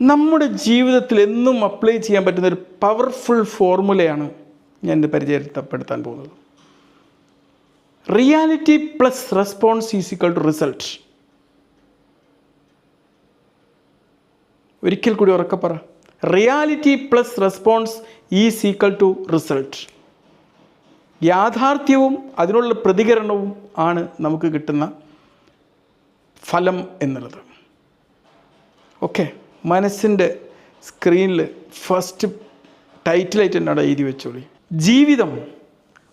നമ്മുടെ ജീവിതത്തിൽ എന്നും അപ്ലൈ ചെയ്യാൻ പറ്റുന്ന ഒരു പവർഫുൾ ഫോർമുലയാണ് ഞാൻ എന്റെ പരിചയപ്പെടുത്താൻ പോകുന്നത്. Reality plus response is equal to result ഒരിക്കൽ കൂടി ഉറക്കെ പറ. Reality plus response is equal to result യാഥാർത്ഥ്യവും അതിനുള്ള പ്രതികരണവും ആണ് നമുക്ക് കിട്ടുന്ന ഫലം എന്നുള്ളത്. ഓക്കെ മനസ്സിന്റെ സ്ക്രീനിൽ ഫസ്റ്റ് ടൈറ്റിലായിട്ട് എന്നോട് എഴുതി വെച്ചോളി. ജീവിതം.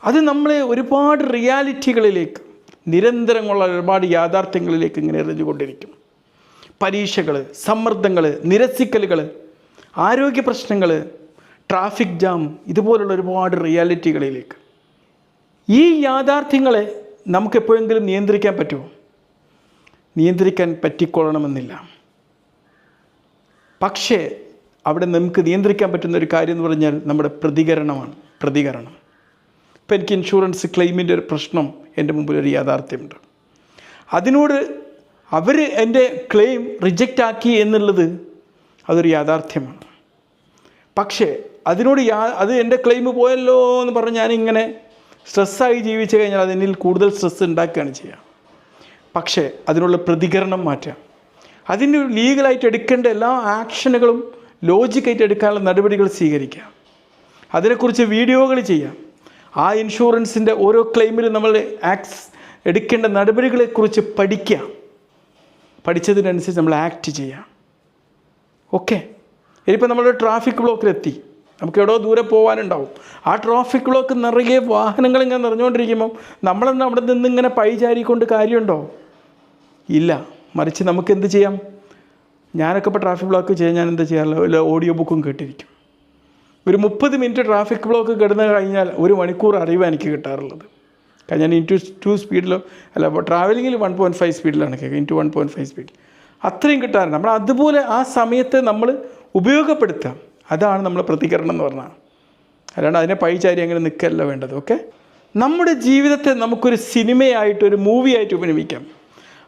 അത് നമ്മളെ ഒരുപാട് റിയാലിറ്റികളിലേക്ക് നിരന്തരമുള്ള ഒരുപാട് യാഥാർത്ഥ്യങ്ങളിലേക്ക് ഇങ്ങനെ എറിഞ്ഞുകൊണ്ടിരിക്കും. പരീക്ഷകൾ സമ്മർദ്ദങ്ങൾ നിരസിക്കലുകൾ ആരോഗ്യ പ്രശ്നങ്ങൾ ട്രാഫിക് ജാം ഇതുപോലുള്ള ഒരുപാട് റിയാലിറ്റികളിലേക്ക് ഈ യാഥാർത്ഥ്യങ്ങളെ നമുക്കെപ്പോഴെങ്കിലും നിയന്ത്രിക്കാൻ പറ്റുമോ? നിയന്ത്രിക്കാൻ പറ്റിക്കൊള്ളണമെന്നില്ല. പക്ഷേ അവിടെ നമുക്ക് നിയന്ത്രിക്കാൻ പറ്റുന്ന ഒരു കാര്യം എന്ന് പറഞ്ഞാൽ നമ്മുടെ പ്രതികരണമാണ് പ്രതികരണം. ഇപ്പം എനിക്ക് ഇൻഷുറൻസ് ക്ലെയിമിന്റെ ഒരു പ്രശ്നം എന്റെ മുമ്പിൽ ഒരു യാഥാർത്ഥ്യമുണ്ട്. അതിനോട് അവർ എന്റെ ക്ലെയിം റിജക്റ്റ് ആക്കി എന്നുള്ളത് അതൊരു യാഥാർത്ഥ്യമാണ്. പക്ഷേ അതിനോട് യാ അത് എന്റെ ക്ലെയിം പോയല്ലോ എന്ന് പറഞ്ഞ് ഞാനിങ്ങനെ സ്ട്രെസ്സായി ജീവിച്ചു കഴിഞ്ഞാൽ അതെന്നിൽ കൂടുതൽ സ്ട്രെസ് ഉണ്ടാക്കുകയാണ് ചെയ്യുക. പക്ഷേ അതിനുള്ള പ്രതികരണം മാറ്റാം അതിന് ലീഗലായിട്ട് എടുക്കേണ്ട എല്ലാ ആക്ഷനുകളും ലോജിക്കായിട്ട് എടുക്കാനുള്ള നടപടികൾ സ്വീകരിക്കാം. അതിനെക്കുറിച്ച് വീഡിയോകൾ ചെയ്യാം. ആ ഇൻഷുറൻസിന്റെ ഓരോ ക്ലെയിമിലും നമ്മൾ ആക്സ് എടുക്കേണ്ട നടപടികളെക്കുറിച്ച് പഠിക്കാം. പഠിച്ചതിനനുസരിച്ച് നമ്മൾ ആക്ട് ചെയ്യാം. ഓക്കെ? ഇനിയിപ്പോൾ നമ്മൾ ട്രാഫിക് ബ്ലോക്കിലെത്തി. നമുക്ക് എവിടെയോ ദൂരെ പോകാനുണ്ടാവും ആ ട്രാഫിക് ബ്ലോക്ക് നിറയെ വാഹനങ്ങൾ ഇങ്ങനെ നിറഞ്ഞുകൊണ്ടിരിക്കുമ്പം നമ്മളെന്ന് അവിടെ നിന്ന് ഇങ്ങനെ പൈചാരിക്കൊണ്ട് കാര്യമുണ്ടോ? ഇല്ല. മറിച്ച് നമുക്ക് എന്ത് ചെയ്യാം? ഞാനൊക്കെ ഇപ്പോൾ ട്രാഫിക് ബ്ലോക്ക് ചെയ്യാൻ ഞാൻ എന്താ ചെയ്യാറില്ല ഓഡിയോ ബുക്കും കേട്ടിരിക്കും. ഒരു മുപ്പത് മിനിറ്റ് ട്രാഫിക് ബ്ലോക്ക് കിടന്നു കഴിഞ്ഞാൽ ഒരു മണിക്കൂർ അറിവാണ് എനിക്ക് കിട്ടാറുള്ളത്. കാരണം ഞാൻ ഇന്റു ടു സ്പീഡിലോ അല്ല ട്രാവലിങ്ങിൽ വൺ പോയിന്റ് ഫൈവ് സ്പീഡിലാണ് കേൾക്കുക ഇന്റു വൺ പോയിന്റ് ഫൈവ് സ്പീഡിൽ അത്രയും കിട്ടാറുണ്ട്. നമ്മൾ അതുപോലെ ആ സമയത്ത് നമ്മൾ ഉപയോഗപ്പെടുത്തുക അതാണ് നമ്മൾ പ്രതികരണം എന്ന് പറഞ്ഞാൽ. അല്ലാണ്ട് അതിനെ പഴിചാരി അങ്ങനെ നിൽക്കല്ല വേണ്ടത് ഓക്കെ നമ്മുടെ ജീവിതത്തെ നമുക്കൊരു സിനിമയായിട്ട് ഒരു മൂവിയായിട്ട് ഉപയോഗിക്കാം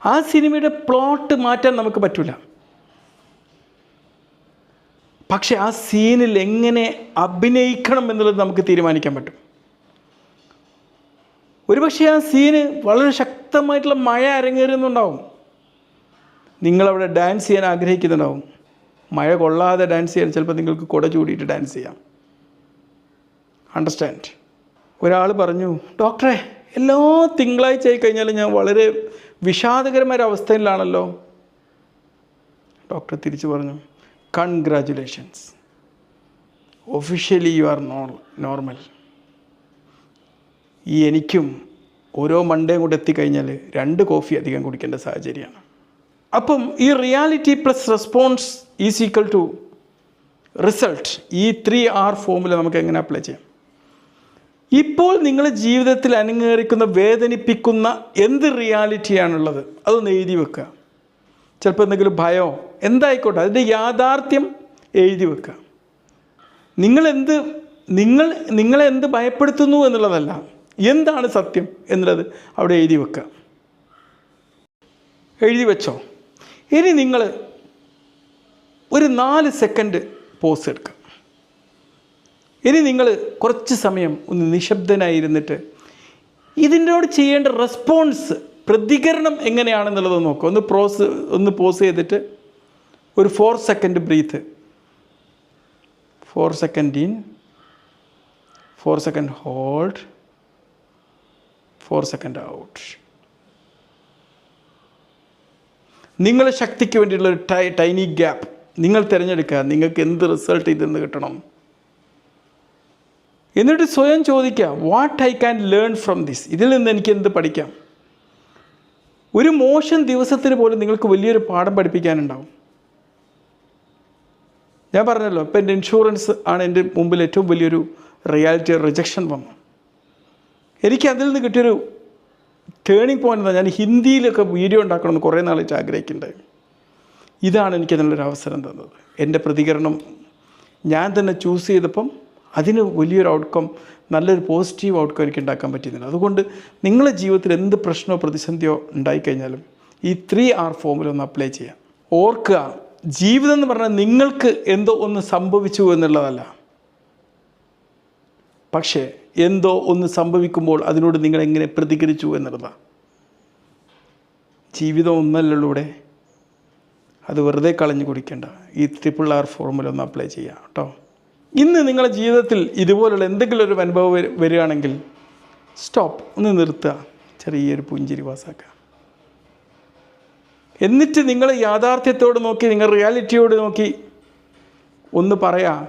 ആ സിനിമയുടെ പ്ലോട്ട് മാറ്റാൻ നമുക്ക് പറ്റില്ല പക്ഷെ ആ സീനിൽ എങ്ങനെ അഭിനയിക്കണം എന്നുള്ളത് നമുക്ക് തീരുമാനിക്കാൻ പറ്റും. ഒരുപക്ഷെ ആ സീന് വളരെ ശക്തമായിട്ടുള്ള മഴ അരങ്ങേറുന്നുണ്ടാവും. നിങ്ങളവിടെ ഡാൻസ് ചെയ്യാൻ ആഗ്രഹിക്കുന്നുണ്ടാവും. മഴ കൊള്ളാതെ ഡാൻസ് ചെയ്യാൻ ചിലപ്പോൾ നിങ്ങൾക്ക് കുട ചൂടിയിട്ട് ഡാൻസ് ചെയ്യാം. അണ്ടർസ്റ്റാൻഡ് ഒരാൾ പറഞ്ഞു ഡോക്ടറെ എല്ലാ തിങ്കളാഴ്ച ആയി കഴിഞ്ഞാൽ ഞാൻ വളരെ വിഷാദകരമായ അവസ്ഥയിലാണല്ലോ ഡോക്ടർ തിരിച്ചു പറഞ്ഞു congratulations officially you are nor normal ഈ എനിക്കും ഓരോ മണ്ടേയും കൂടെ എത്തിക്കഴിഞ്ഞാൽ രണ്ട് കോഫി അധികം കുടിക്കേണ്ട സാഹചര്യമാണ്. അപ്പം ഈ reality plus response is equal to result ഈ ത്രീ ആർ ഫോമുല നമുക്ക് എങ്ങനെ അപ്ലൈ ചെയ്യാം? ഇപ്പോൾ നിങ്ങൾ ജീവിതത്തിൽ അനങ്ങേറിക്കുന്ന വേദനിപ്പിക്കുന്ന എന്ത് റിയാലിറ്റിയാണുള്ളത്? അതൊന്ന് എഴുതി വെക്കുക. ചിലപ്പോൾ എന്തെങ്കിലും ഭയമോ എന്തായിക്കോട്ടെ അതിന്റെ യാഥാർത്ഥ്യം എഴുതി വെക്കുക. നിങ്ങളെന്ത് നിങ്ങൾ നിങ്ങളെ എന്ത് ഭയപ്പെടുത്തുന്നു എന്നുള്ളതല്ല എന്താണ് സത്യം എന്നുള്ളത് അവിടെ എഴുതി വെക്കുക. എഴുതി വെച്ചോ. ഇനി നിങ്ങൾ ഒരു നാല് സെക്കൻഡ് പോസ് എടുക്കുക. ഇനി നിങ്ങൾ കുറച്ച് സമയം ഒന്ന് നിശബ്ദനായിരുന്നിട്ട് ഇതിനോട് ചെയ്യേണ്ട റെസ്പോൺസ് പ്രതികരണം എങ്ങനെയാണെന്നുള്ളത് നോക്കുക ഒന്ന് പ്രോസ് ഒന്ന് പോസ് ചെയ്തിട്ട് ഒരു four second breathe four second in four second hold four second out നിങ്ങൾ ശക്തിക്ക് വേണ്ടിയിട്ടുള്ള ഒരു ടൈ ടൈനി ഗ്യാപ്പ് നിങ്ങൾ തിരഞ്ഞെടുക്കുക. നിങ്ങൾക്ക് എന്ത് റിസൾട്ട് ഇതിൽ നിന്ന് കിട്ടണം? എന്നിട്ട് സ്വയം ചോദിക്കുക what I can learn from this ഇതിൽ നിന്ന് എനിക്ക് എന്ത് പഠിക്കാം? ഒരു മോശം ദിവസത്തിന് പോലും നിങ്ങൾക്ക് വലിയൊരു പാഠം പഠിപ്പിക്കാനുണ്ടാവും. ഞാൻ പറഞ്ഞല്ലോ ഇപ്പം എന്റെ ഇൻഷുറൻസ് ആണ് എന്റെ മുമ്പിൽ ഏറ്റവും വലിയൊരു റിയാലിറ്റി റിജക്ഷൻ വന്നു എനിക്ക് അതിൽ നിന്ന് കിട്ടിയൊരു ടേണിംഗ് പോയിന്റ് എന്താ ഞാൻ ഹിന്ദിയിലൊക്കെ വീഡിയോ ഉണ്ടാക്കണമെന്ന് കുറേ നാളായിട്ട് ആഗ്രഹിക്കുന്നുണ്ട്. ഇതാണ് എനിക്ക് അതിനുള്ളൊരു അവസരം തന്നത്. എന്റെ പ്രതികരണം ഞാൻ തന്നെ ചൂസ് ചെയ്തപ്പം അതിന് വലിയൊരു ഔട്ട്കം നല്ലൊരു പോസിറ്റീവ് ഔട്ട്കം എനിക്ക് ഉണ്ടാക്കാൻ പറ്റുന്നില്ല അതുകൊണ്ട് നിങ്ങളുടെ ജീവിതത്തിൽ എന്ത് പ്രശ്നമോ പ്രതിസന്ധിയോ ഉണ്ടായിക്കഴിഞ്ഞാലും ഈ ത്രീ ആർ ഫോമിൽ ഒന്ന് അപ്ലൈ ചെയ്യാം. ഓർക്കുക ജീവിതം എന്ന് പറഞ്ഞാൽ നിങ്ങൾക്ക് എന്തോ ഒന്ന് സംഭവിച്ചു എന്നുള്ളതല്ല. പക്ഷേ എന്തോ ഒന്ന് സംഭവിക്കുമ്പോൾ അതിനോട് നിങ്ങൾ എങ്ങനെ പ്രതികരിച്ചു എന്നുള്ളതാണ്. ജീവിതം ഒന്നല്ലൂടെ അത് വെറുതെ കളഞ്ഞു കുടിക്കേണ്ട. ഈ ട്രിപ്പിൾ ആർ ഫോർമുല ഒന്ന് അപ്ലൈ ചെയ്യാം കേട്ടോ. ഇന്ന് നിങ്ങളുടെ ജീവിതത്തിൽ ഇതുപോലുള്ള എന്തെങ്കിലും ഒരു അനുഭവം വരു- വരികയാണെങ്കിൽ സ്റ്റോപ്പ്. ഒന്ന് നിർത്തുക. ചെറിയൊരു പുഞ്ചിരി പാസ്സാക്കുക. എന്നിട്ട് നിങ്ങൾ യാഥാർത്ഥ്യത്തോട് നോക്കി നിങ്ങൾ റിയാലിറ്റിയോട് നോക്കി ഒന്ന് പറയാ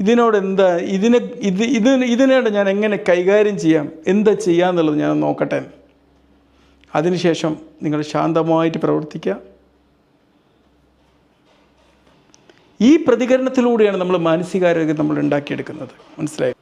ഇതിനോട് എന്താ ഇതിനെ ഇത് ഇത് ഇതിനോട് ഞാൻ എങ്ങനെ കൈകാര്യം ചെയ്യാം എന്താ ചെയ്യാന്നുള്ളത് ഞാൻ നോക്കട്ടെ. അതിനുശേഷം നിങ്ങൾ ശാന്തമായിട്ട് പ്രവർത്തിക്കുക. ഈ പ്രതികരണത്തിലൂടെയാണ് നമ്മൾ മാനസികാരോഗ്യം നമ്മൾ ഉണ്ടാക്കിയെടുക്കുന്നത്. മനസ്സിലായി?